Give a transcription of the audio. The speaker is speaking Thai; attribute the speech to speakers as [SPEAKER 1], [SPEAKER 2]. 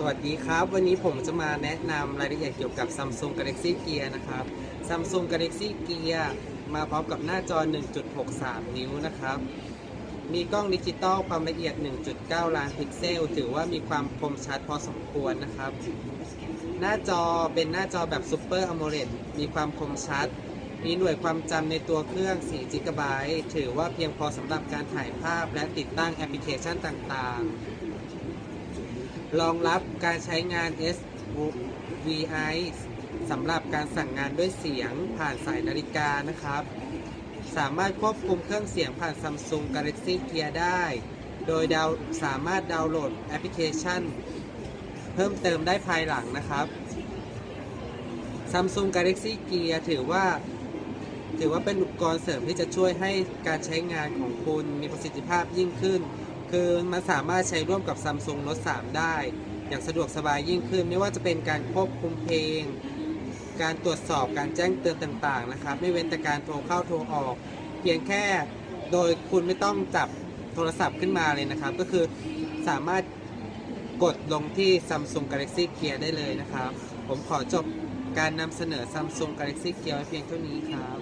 [SPEAKER 1] สวัสดีครับ วันนี้ผมจะมาแนะนำรายละเอียดเกี่ยวกับ Samsung Galaxy Gear นะครับ Samsung Galaxy Gear มาพร้อมกับหน้าจอ 1.63 นิ้วนะครับ มีกล้องดิจิตอลความละเอียด 1.9 ล้านพิกเซล ถือว่ามีความคมชัดพอสมควรนะครับ หน้าจอเป็นหน้าจอแบบ Super AMOLED มีความคมชัด มีหน่วยความจำในตัวเครื่อง 4 g b ถือว่าเพียงพอสำหรับการถ่ายภาพและติดตั้งแอปพลิเคชันต่างๆ รองรับการใช้งาน SVI สำหรับการสั่งงานด้วยเสียงผ่านสายนาฬิกานะครับ สามารถควบคุมเครื่องเสียงผ่าน Samsung Galaxy Gear ได้ โดยดาวสามารถดาวน์โหลดแอปพลิเคชัน เพิ่มเติมได้ภายหลังนะครับ Samsung Galaxy Gear ถือว่า ถือว่าเป็นอุปกรณ์เสริมที่จะช่วยให้การใช้งานของคุณมีประสิทธิภาพยิ่งขึ้น คือมันสามารถใช้ร่วมกับ Samsung Note 3 ได้ อย่างสะดวกสบายยิ่งขึ้น ไม่ว่าจะเป็นการควบคุมเพลง การตรวจสอบการแจ้งเตือนต่างๆนะครับ ไม่เว้นแต่การโทรเข้าโทรออก เพียงแค่โดยคุณไม่ต้องจับโทรศัพท์ขึ้นมาเลยนะครับ ก็คือสามารถกดลงที่ Samsung Galaxy Gear ได้เลยนะครับ ผมขอจบการนำเสนอ Samsung Galaxy Gear ไว้เพียงเท่านี้ครับ